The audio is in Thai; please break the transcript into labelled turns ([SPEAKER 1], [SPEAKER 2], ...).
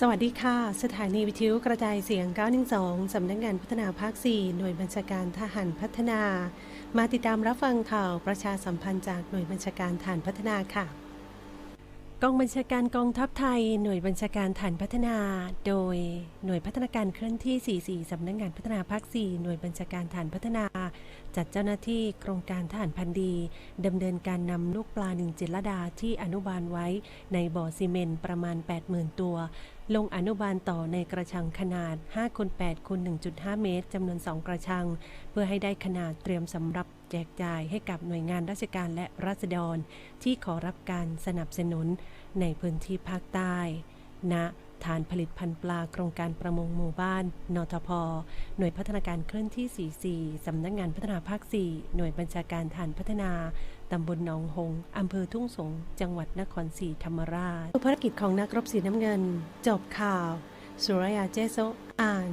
[SPEAKER 1] สวัสดีค่ะ สถานีวิทยุกระจายเสียง 912 สำนักงานพัฒนาภาค 4 หน่วยบัญชาการทหารพัฒนา มาติดตามรับฟังข่าวประชาสัมพันธ์จากหน่วยบัญชาการฐานพัฒนาค่ะ กองบัญชาการกองทัพไทย หน่วยบัญชาการฐานพัฒนา โดยหน่วยพัฒนาการเคลื่อนที่ 44 สำนักงานพัฒนาภาค 4 หน่วยบัญชาการฐานพัฒนา จัดเจ้าหน้าที่โครงการทหารพันธ์ดี ดำเนินการนำลูกปลาหนึ่งจิตรดาที่อนุบาลไว้ในบ่อซีเมนต์ประมาณ 80,000 ตัวลงอนุบาลต่อในกระชังขนาด5คูณ8คูณ1.5 เมตรจำนวน 2 กระชัง เพื่อให้ได้ขนาดเตรียมสำหรับแจกจ่ายให้กับหน่วยงานราชการและรัษฎร ที่ขอรับการสนับสนุนในพื้นที่ภาคใต้ณ ฐานผลิตพันธุ์ปลาโครงการประมงหมู่บ้าน นทพ หน่วยพัฒนาการเคลื่อนที่ 44 สำนักงานพัฒนาภาค 4 หน่วยบัญชาการฐานพัฒนา ตำบลหนองหง อำเภอทุ่งสง จังหวัดนครศรีธรรมราชภารกิจของนักรบสีน้ำเงิน จบข่าว สุรยาเจโซอ่าน